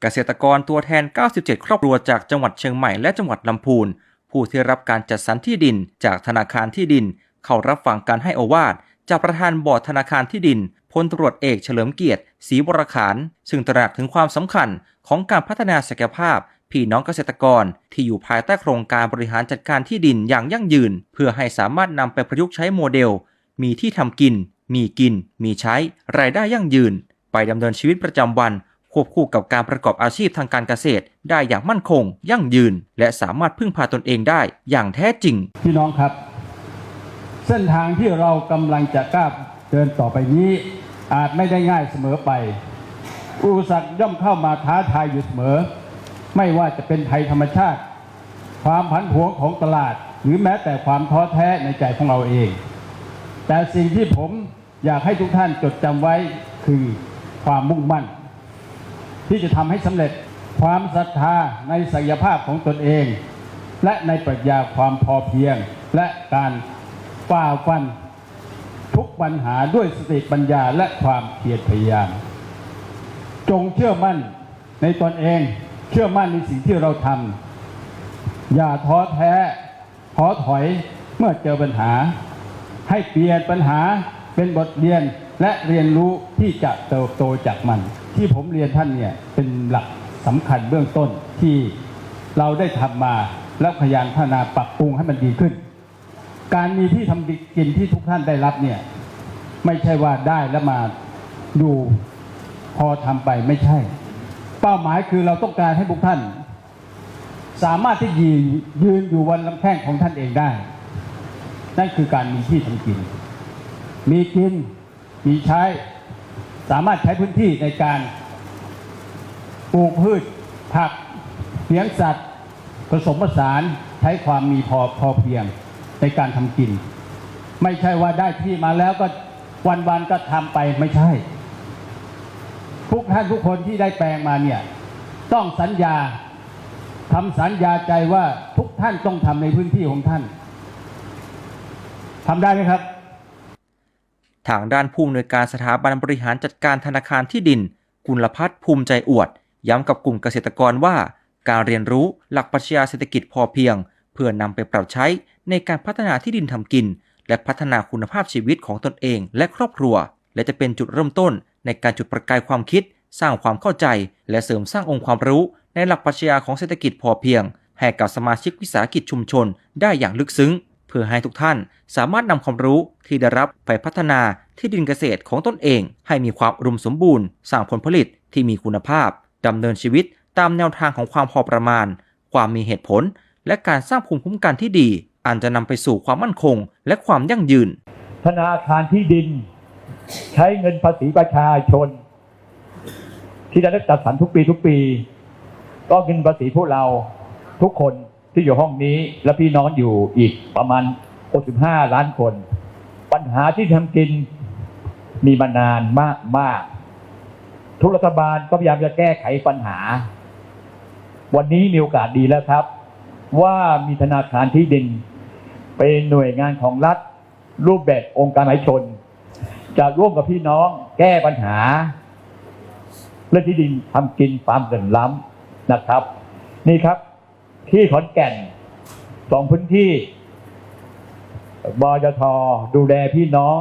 เกษตรกรตัวแทน 97 ครอบครัวจากจังหวัดเชียงใหม่และจังหวัดลำพูน ผู้ที่รับการจัดสรรที่ดินจากธนาคารที่ดิน เข้ารับฟังการให้โอวาทจากประธานบอร์ดธนาคารที่ดินพลตรวจเอกเฉลิมเกียรติศรีวรขานซึ่งตระหนักถึงความสำคัญของการพัฒนาศักยภาพพี่น้องเกษตรกรที่อยู่ภายใต้โครงการบริหารจัดการที่ดินอย่างยั่งยืน เพื่อให้สามารถนำไปประยุกต์ใช้โมเดล มีที่ทำกิน มีกิน มีใช้ รายได้ยั่งยืน ไปดำเนินชีวิตประจำวัน ควบคู่กับการประกอบอาชีพทางการเกษตร ได้อย่างมั่นคง ยั่งยืน และสามารถพึ่งพาตนเองได้อย่างแท้จริง พี่น้องครับ เส้นทางที่เรากำลังจะก้าวเดินต่อไปนี้ อาจไม่ได้ง่ายเสมอไป อุปสรรคย่อมเข้ามาท้าทายอยู่เสมอ ไม่ว่าจะเป็นภัยธรรมชาติ ความผันผวนของตลาด หรือแม้แต่ความท้อแท้ในใจของเราเอง แต่สิ่งที่ผมอยากให้ทุกท่านจดจำไว้คือความมุ่งมั่น ที่จะทำให้สำเร็จความศรัทธาในศักยภาพของตนเอง และในปรัชญาความพอเพียง และการฝ่าฟันทุกปัญหาด้วยสติปัญญาและความเพียรพยายาม จงเชื่อมั่นในตนเองเชื่อมั่นในสิ่งที่เราทำอย่าท้อแท้ท้อถอยเมื่อเจอปัญหา ให้เปลี่ยนปัญหาเป็นบทเรียนและเรียนรู้ที่จะเติบโตจากมัน ที่ผมเรียนท่านเนี่ยเป็นหลักสำคัญเบื้องต้นที่เราได้ทำมาแล้วพยายามพัฒนาปรับปรุงให้มันดีขึ้น การมีที่ทำกินที่ทุกท่านได้รับเนี่ยไม่ใช่ว่าได้แล้วมาดูพอทำไปไม่ใช่ เป้าหมายคือเราต้องการให้พวกท่าน สามารถที่ยืนยืนอยู่บนลำแข้งของท่านเองได้ นั่นคือการมีที่ทำกิน มีกินมีใช้ สามารถใช้พื้นที่ในการปลูกพืชผักเลี้ยงสัตว์ ผสมผสานใช้ความมีพอพอเพียงในการทำกิน ไม่ใช่ว่าได้ที่มาแล้วก็วันๆก็ทำไปไม่ใช่ ทุกท่านทุกคนที่ได้แปลงมาเนี่ยต้องสัญญาทำสัญญาใจว่าทุกท่านต้องทำในพื้นที่ของท่านทำได้ไหมครับ ทางด้านผู้อำนวยการสถาบันบริหารจัดการธนาคารที่ดิน กุลพัฒน์ภูมิใจอวด ย้ำกับกลุ่มเกษตรกรว่า การเรียนรู้หลักปรัชญาเศรษฐกิจพอเพียง เพื่อนำไปปรับใช้ในการพัฒนาที่ดินทำกิน และพัฒนาคุณภาพชีวิตของตนเองและครอบครัว และจะเป็นจุดเริ่มต้น ในการจุดประกายความคิด สร้างความเข้าใจ และเสริมสร้างองค์ความรู้ในหลักปรัชญาของเศรษฐกิจพอเพียง ให้กับสมาชิกวิสาหกิจชุมชน ได้อย่างลึกซึ้ง เพื่อให้ทุกท่านสามารถนำความรู้ที่ได้รับไปพัฒนาที่ดินเกษตรของตนเอง ให้มีความอุมสมบูรณ์ สร้างผลผลิตที่มีคุณภาพดำเนินชีวิตตามแนวทางของความพอประมาณ ความมีเหตุผล และการสร้างภูมิคุ้มกันที่ดีอันจะนำไปสู่ความมั่นคง และความยั่งยืน ธนาคารที่ดิน ใช้เงินภาษีประชาชน ที่ได้จัดสรรทุกปีทุกปี ก็เงินภาษีพวกเราทุกคน ที่อยู่ห้องนี้และพี่น้องอยู่อีกประมาณ 65 ล้านคน ปัญหาที่ทำกินมีมานานมากมากทุกรัฐบาลก็พยายามจะแก้ไขปัญหา วันนี้มีโอกาสดีแล้วครับ ว่ามีธนาคารที่ดิน เป็นหน่วยงานของรัฐ รูปแบบองค์การมหาชน จะร่วมกับพี่น้องแก้ปัญหาเรื่องที่ดินทำกินฟาร์มเดินล้ำนะครับ นี่ครับ ที่ขอนแก่นสองพื้นที่บจทดูแลพี่น้อง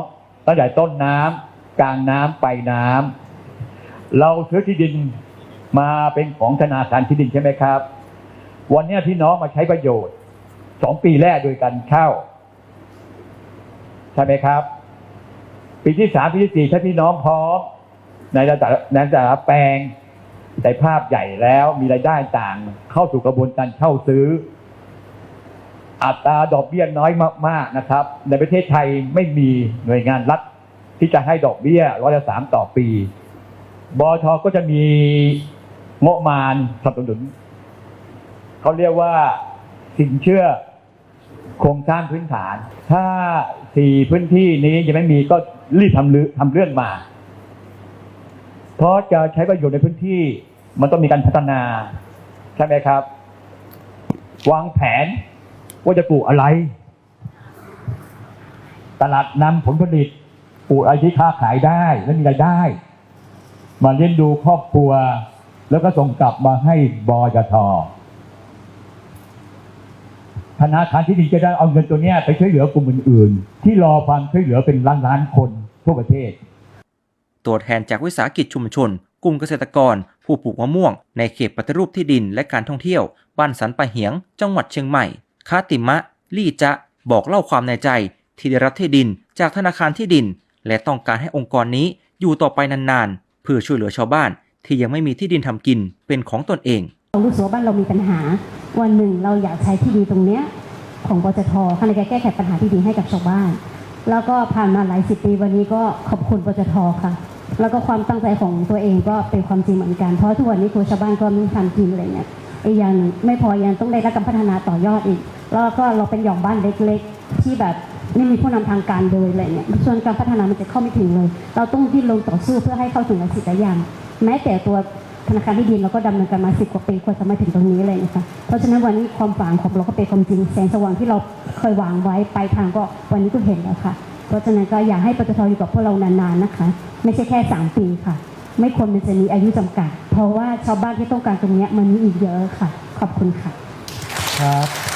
ตั้งแต่ต้นน้ำกลางน้ำไปน้ำเราซื้อที่ดินมาเป็นของธนาคารที่ดินใช่ไหมครับ วันนี้พี่น้องมาใช้ประโยชน์สองปีแรกโดยการเช่าใช่ไหมครับ ปีที่สามปีที่สี่ถ้าพี่น้องพร้อมในระดับในแต่ละแปลง แต่ภาพใหญ่แล้วมีรายได้ต่างเข้าสู่กระบวนการเช่าซื้อ อัตราดอกเบี้ยน้อยมาก ๆนะครับ ในประเทศไทยไม่มีหน่วยงานรัฐที่จะให้ดอกเบี้ยร้อยละสามต่อปีบอทก็จะมีงบประมาณสนับสนุนเขาเรียกว่าสินเชื่อโครงสร้างพื้นฐาน ถ้าสี่พื้นที่นี้ยังไม่มีก็รีบทำเรื่องมา เพราะจะใช้ประโยชน์ในพื้นที่ มันต้องมีการพัฒนาใช่ไหมครับ วางแผนว่าจะปลูกอะไร ตลาดนำผลผลิตปลูกอะไรที่ค้าขายได้และมีรายได้ มาเลี้ยงดูครอบครัว แล้วก็ส่งกลับมาให้บยทธนาคารที่ดินจะได้เอาเงินตัวนี้ไปช่วยเหลือกลุ่มอื่นๆ ที่รอความช่วยเหลือเป็นล้านล้านๆคนทั่วประเทศ ตัวแทนจากวิสาหกิจชุมชน กลุ่มเกษตรกร ผู้ปลูกมะม่วง ในเขตปฏิรูปที่ดินและการท่องเที่ยว บ้านสันปะเหียง จังหวัดเชียงใหม่ คาติมะ ลี่จะ บอกเล่าความในใจ ที่ได้รับที่ดินจากธนาคารที่ดิน และต้องการให้องค์กรนี้อยู่ต่อไปนานๆ เพื่อช่วยเหลือชาวบ้าน ที่ยังไม่มีที่ดินทำกินเป็นของตนเองเรารู้สึกว่าบ้านเรามีปัญหา วันหนึ่งเราอยากใช้ที่ดินตรงเนี้ยของปตทค่ะในการแก้ไขปัญหาที่ดินให้กับชาวบ้าน แล้วก็ผ่านมาหลายสิบปีวันนี้ก็ขอบคุณปตทค่ะ แล้วก็ความตั้งใจของตัวเองก็เป็นความจริงเหมือนกันเพราะทุกวันนี้คือชาวบ้านก็ไม่มีทำกินอะไรเงี้ยอีกอย่างหนึ่งไม่พอยังต้องได้รับการพัฒนาต่อยอดอีก แล้วก็เราเป็นหย่อมบ้านเล็กๆ ที่แบบไม่มีผู้นำทางการเลยอะไรเงี้ยส่วนการพัฒนามันจะเข้าไม่ถึงเลย เราต้องดิ้นรนต่อสู้เพื่อให้เข้าถึงสิ่งหลายอย่าง แม้แต่ตัวธนาคารที่ดินเราก็ดำเนินการมาสิบกว่าปีกว่าจะมาถึงตรงนี้เลยนะคะเพราะฉะนั้นวันนี้ความฝันของเราก็เป็นความจริงแสงสว่างที่เราเคยหวางไว้ปลายทางก็วันนี้ก็เห็นแล้วค่ะ เพราะฉะนั้นก็อยากให้ปตทอยู่กับพวกเรานานๆนะคะ ไม่ใช่แค่สามปีค่ะ ไม่ควรมันจะมีอายุจำกัด เพราะว่าชาวบ้านที่ต้องการตรงนี้มันมีอีกเยอะค่ะ ขอบคุณค่ะ ครับ